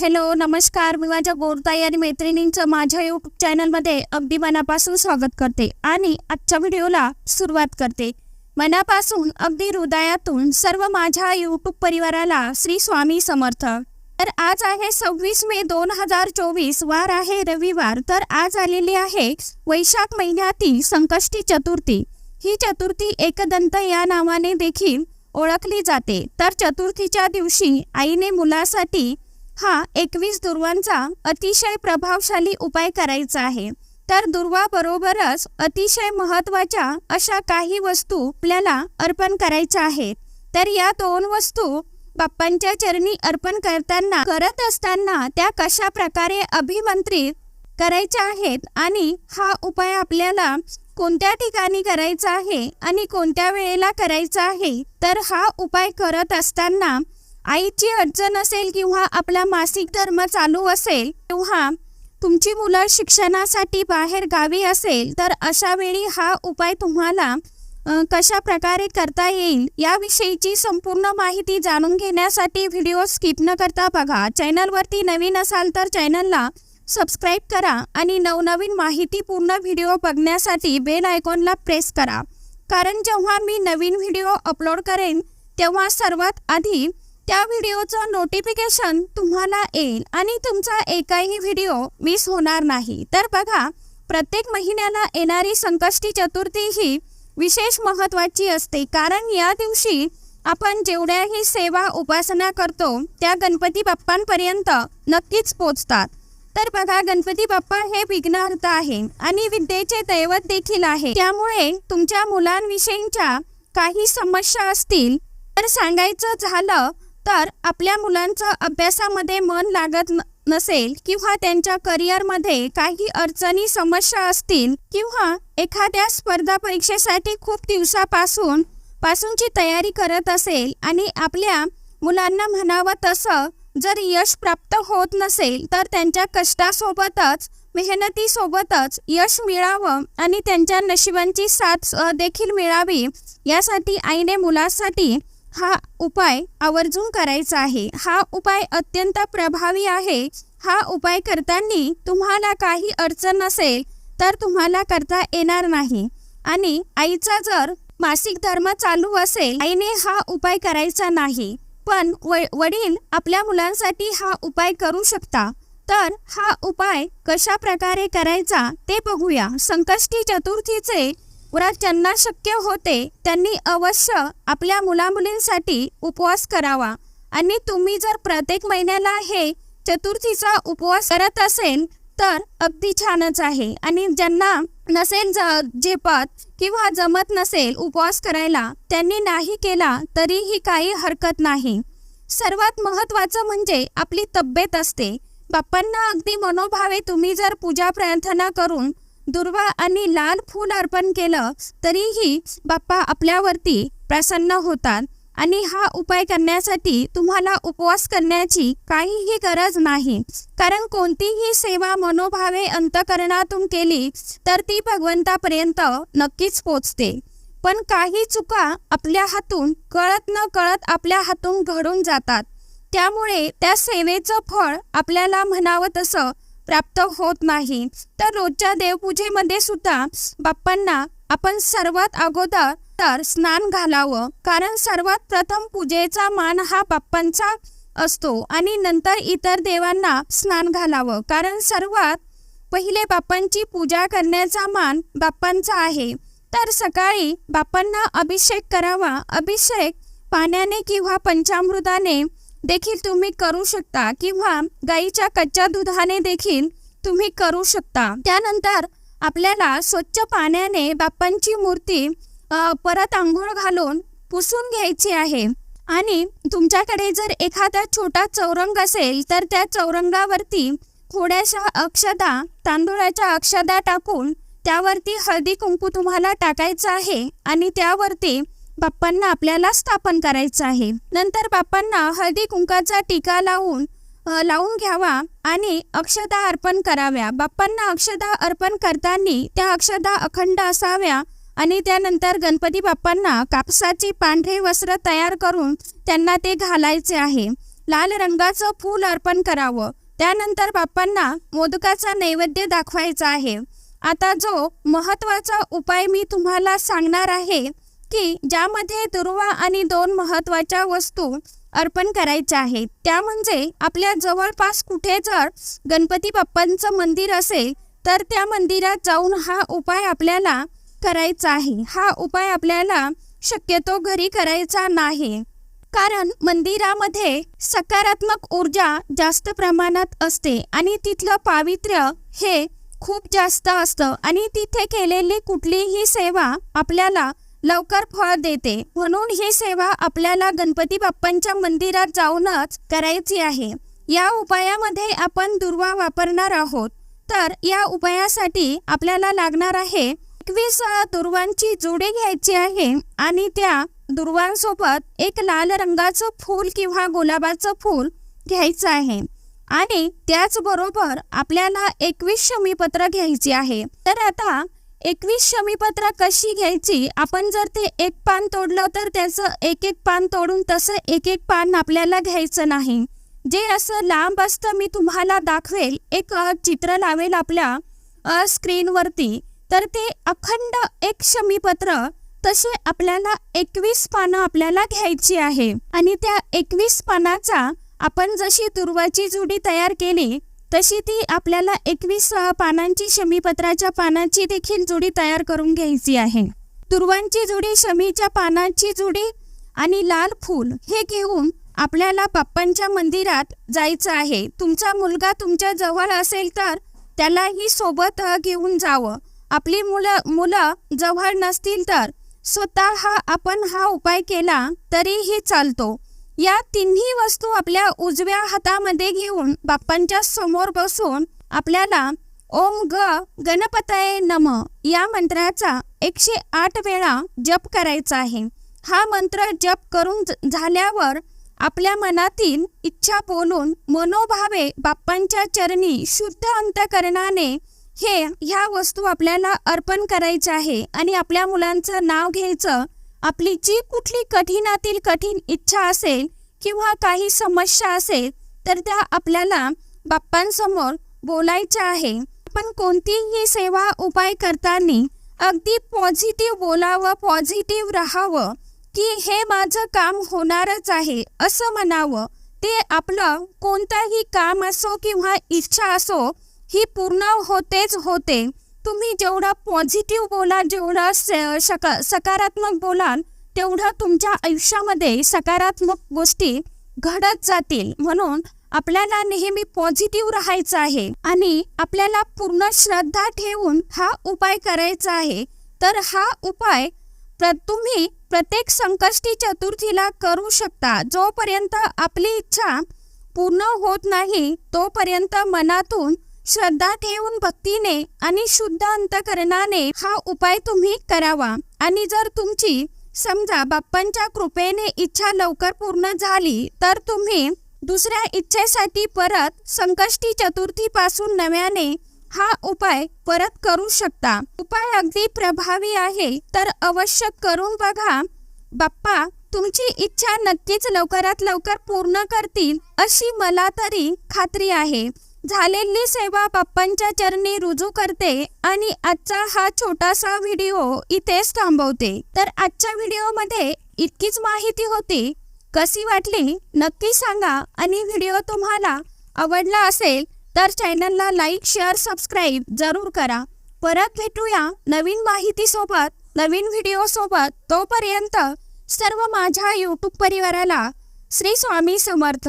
Hello नमस्कार. मी माझ्या गोरताई आणि मैत्रिणींचं माझ्या यूट्यूब चॅनलमध्ये अगदी मनापासून स्वागत करते आणि आजच्या व्हिडिओला सुरुवात करते. मनापासून अगदी हृदयातून सर्व माझ्या यूट्यूब परिवाराला श्री स्वामी समर्थ. तर आज आहे सव्वीस मे दोन हजार चोवीस वार आहे रविवार. तर आज आलेली आहे वैशाख महिन्यातील संकष्टी चतुर्थी. ही चतुर्थी एकदंत या नावाने देखील ओळखली जाते. तर चतुर्थीच्या दिवशी आईने मुलासाठी हा एकवीस दुर्वांचा अतिशय प्रभावशाली उपाय करायचा आहे. तर दुर्वाबरोबरच अतिशय महत्त्वाच्या अशा काही वस्तू आपल्याला अर्पण करायच्या आहेत. तर या दोन वस्तू बाप्पांच्या चरणी अर्पण करताना करत असताना त्या कशा प्रकारे अभिमंत्रित करायच्या आहेत आणि हा उपाय आपल्याला कोणत्या ठिकाणी करायचा आहे आणि कोणत्या वेळेला करायचा आहे? तर हा उपाय करत असताना आईची अडचण असेल किंवा आपला मासिक धर्म चालू असेल किंवा तुमची मुलं शिक्षणासाठी बाहेर गावी असेल तर अशा वेळी हा उपाय तुम्हाला कशा प्रकारे करता येईल याविषयीची संपूर्ण माहिती जाणून घेण्यासाठी व्हिडिओ स्किप न करता बघा. चॅनलवरती नवीन असाल तर चॅनलला सबस्क्राईब करा आणि नवनवीन माहितीपूर्ण व्हिडिओ बघण्यासाठी बेल आयकॉनला प्रेस करा. कारण जेव्हा मी नवीन व्हिडिओ अपलोड करेन तेव्हा सर्वात आधी त्या व्हिडिओचं नोटिफिकेशन तुम्हाला येईल आणि तुमचा एकाही व्हिडिओ मिस होणार नाही. तर बघा प्रत्येक महिन्याला येणारी संकष्टी चतुर्थी ही विशेष महत्त्वाची असते. कारण या दिवशी आपण जेवढ्याही सेवा उपासना करतो त्या गणपती बाप्पांपर्यंत नक्कीच पोचतात तर बघा गणपती बाप्पा हे विघ्नहर्ता आहे आणि विद्येचे दैवत देखील आहे. त्यामुळे तुमच्या मुलांविषयीच्या काही समस्या असतील तर सांगायचं झालं तर आपल्या मुलांचं अभ्यासामध्ये मन लागत न- नसेल किंवा त्यांच्या करिअरमध्ये काही अडचणी समस्या असतील किंवा एखाद्या स्पर्धा परीक्षेसाठी खूप दिवसापासून पासूनची तयारी करत असेल आणि आपल्या मुलांना म्हणावं तसं जर यश प्राप्त होत नसेल तर त्यांच्या कष्टासोबतच मेहनतीसोबतच यश मिळावं आणि त्यांच्या नशिबांची साथ देखील मिळावी यासाठी आईने मुलासाठी हा उपाय आवर्जून करायचा आहे. हा उपाय अत्यंत प्रभावी आहे. हा उपाय करताना तुम्हाला काही अडचण नसेल तर तुम्हाला करता येणार नाही. आणि आईचा जर मासिक धर्म चालू असेल आईने हा उपाय करायचा नाही. पण व- वडील आपल्या मुलांसाठी हा उपाय करू शकता. तर हा उपाय कशा प्रकारे करायचा ते बघूया. संकष्टी चतुर्थीचे उरा ज्यांना शक्य होते त्यांनी अवश्य आपल्या मुलामुलींसाठी उपवास करावा. आणि तुम्ही जर प्रत्येक महिन्याला हे चतुर्थीचा उपवास करत असेल तर अगदी छानच आहे. आणि ज्यांना नसेल झेपत किंवा जमत नसेल उपवास करायला त्यांनी नाही केला तरीही काही हरकत नाही. सर्वात महत्त्वाचं म्हणजे आपली तब्येत असते. बाप्पांना अगदी मनोभावे तुम्ही जर पूजा प्रार्थना करून दुर्वा आणि लाल फूल अर्पण केलं तरीही बाप्पा आपल्यावरती प्रसन्न होतात. आणि हा उपाय करण्यासाठी तुम्हाला उपवास करण्याची काहीही गरज नाही. कारण कोणतीही सेवा मनोभावे अंतकरणातून केली तर ती भगवंतापर्यंत नक्कीच पोचते. पण काही चुका आपल्या हातून कळत न कळत आपल्या हातून घडून जातात. त्यामुळे त्या सेवेचं फळ आपल्याला म्हणावं तसं प्राप्त होत नाही. तर रोजच्या देवपूजेमध्ये सुद्धा बाप्पांना आपण सर्वात अगोदर तर स्नान घालावं. कारण सर्वात प्रथम पूजेचा मान हा बाप्पांचा असतो आणि नंतर इतर देवांना स्नान घालावं. कारण सर्वात पहिले बाप्पांची पूजा करण्याचा मान बाप्पांचा आहे. तर सकाळी बाप्पांना अभिषेक करावा. अभिषेक पाण्याने किंवा पंचामृताने देखील तुम्ही करू शकता किंवा गाईच्या कच्च्या दुधाने देखील तुम्ही करू शकता. त्यानंतर आपल्याला स्वच्छ पाण्याने बाप्पांची मूर्ती परत आंघोळ घालून पुसून घ्यायची आहे. आणि तुमच्याकडे जर एखादा छोटा चौरंग असेल तर त्या चौरंगावरती थोड्याशा अक्षदा तांदूळाच्या अक्षदा टाकून त्यावरती हळदी कुंकू तुम्हाला टाकायचं आहे. आणि त्यावरती बाप्पांना आपल्याला स्थापन करायचं आहे. नंतर बाप्पांना हळदी कुंकाचा टीका लावून लावून घ्यावा आणि अक्षदा अर्पण कराव्या. बाप्पांना अक्षदा अर्पण करताना त्या अक्षदा अखंड असाव्या आणि त्यानंतर गणपती बाप्पांना कापसाची पांढरे वस्त्र तयार करून त्यांना ते घालायचे आहे. लाल रंगाचं फूल अर्पण करावं. त्यानंतर बाप्पांना मोदकाचा नैवेद्य दाखवायचा आहे. आता जो महत्त्वाचा उपाय मी तुम्हाला सांगणार आहे की ज्यामध्ये दुर्वा आणि दोन महत्त्वाच्या वस्तू अर्पण करायच्या आहेत. त्या म्हणजे आपल्या जवळपास कुठे जर गणपती बाप्पांचं मंदिर असेल तर त्या मंदिरात जाऊन हा उपाय आपल्याला करायचा आहे. हा उपाय आपल्याला शक्यतो घरी करायचा नाही. कारण मंदिरामध्ये सकारात्मक ऊर्जा जास्त प्रमाणात असते आणि तिथलं पावित्र्य हे खूप जास्त असतं आणि तिथे केलेली कुठलीही सेवा आपल्याला लवकर फळ देते. म्हणून ही सेवा आपल्याला गणपती बाप्पांच्या मंदिरात जाऊनच करायची आहे. या उपायामध्ये आपण दुर्वा वापरणार आहोत. तर या उपायासाठी आपल्याला लागणार आहे एकवीस दुर्वांची जोडी घ्यायची आहे आणि त्या दुर्वांसोबत एक लाल रंगाचं फूल किंवा गुलाबाचं फूल घ्यायचं आहे. आणि त्याचबरोबर आपल्याला एकवीस शमीपत्र घ्यायची आहे. तर आता एकवीस शमीपत्र कशी घ्यायची? आपण जर ते एक पान तोडलं तर त्याचं एक एक पान तोडून तसं एक एक पान आपल्याला घ्यायचं नाही. जे असं लांब असतं मी तुम्हाला दाखवेल. एक चित्र लावेल आपल्या स्क्रीनवरती. तर ते अखंड एक शमीपत्र तसे आपल्याला एकवीस पानं आपल्याला घ्यायची आहे. आणि त्या एकवीस पानाचा आपण जशी दुर्वाची जुडी तयार केली तशी ती आपल्याला एकवीस पानांची शमीपत्राच्या पानाची देखील जुडी तयार करून घ्यायची आहे. दुर्वांची जुडी शमीच्या पानाची जुडी आणि लाल फूल हे घेऊन आपल्याला बाप्पांच्या मंदिरात जायचं आहे. तुमचा मुलगा तुमच्या जवळ असेल तर त्यालाही सोबत घेऊन जावं. आपली मुलं मुलं जवळ नसतील तर स्वतः हा आपण हा उपाय केला तरीही चालतो. या तिन्ही वस्तू आपल्या उजव्या हातामध्ये घेऊन बाप्पांच्या समोर बसून आपल्याला ओम ग गणपतये नम या मंत्राचा एकशे आठ वेळा जप करायचा आहे. हा मंत्र जप करून झाल्यावर आपल्या मनातील इच्छा बोलून मनोभावे बाप्पांच्या चरणी शुद्ध अंतकरणाने हे ह्या वस्तू आपल्याला अर्पण करायच्या आहे आणि आपल्या मुलांचं नाव घ्यायचं आपली जी कुठली कठीणातील कठीण इच्छा असेल किंवा काही समस्या असेल तर त्या आपल्याला बाप्पांसमोर बोलायच्या आहे. पण कोणतीही सेवा उपाय करताना अगदी पॉझिटिव्ह बोलावं पॉझिटिव्ह राहावं की हे माझं काम होणारच आहे असं म्हणावं. ते आपलं कोणतंही काम असो किंवा इच्छा असो ही पूर्ण होतेच होते. तुम्ही जेवढा पॉझिटिव्ह बोलाल जेवढा सकारात्मक बोलाल तेवढं तुमच्या आयुष्यामध्ये सकारात्मक गोष्टी घडत जातील. म्हणून आपल्याला नेहमी पॉझिटिव्ह राहायचं आहे आणि आपल्याला पूर्ण श्रद्धा ठेवून हा उपाय करायचा आहे. तर हा उपाय प्र तुम्ही प्रत्येक संकष्टी चतुर्थीला करू शकता. जोपर्यंत आपली इच्छा पूर्ण होत नाही तोपर्यंत मनातून श्रद्धा ठेवून भक्तीने आणि शुद्ध अंतकरणाने हा उपाय तुम्ही करावा. आणि जर तुमची समजा बाप्पांच्या कृपेने इच्छा लवकर पूर्ण झाली तर तुम्ही दुसऱ्या इच्छेसाठी परत संकष्टी चतुर्थी पासून नव्याने हा उपाय परत करू शकता. उपाय अगदी प्रभावी आहे तर अवश्य करून बघा. बाप्पा तुमची इच्छा नक्कीच लवकरात लवकर पूर्ण करतील अशी मला तरी खात्री आहे. झालेली सेवा बाप्पांच्या चरणी रुजू करते आणि आजचा हा छोटासा व्हिडिओ इथेच थांबवते. तर आजच्या व्हिडिओमध्ये इतकीच माहिती होती. कशी वाटली? नक्की सांगा. आणि व्हिडिओ तुम्हाला आवडला असेल तर चॅनलला लाईक शेअर सबस्क्राईब जरूर करा. परत भेटूया नवीन माहितीसोबत नवीन व्हिडिओसोबत. तोपर्यंत सर्व माझ्या यूट्यूब परिवाराला श्री स्वामी समर्थ.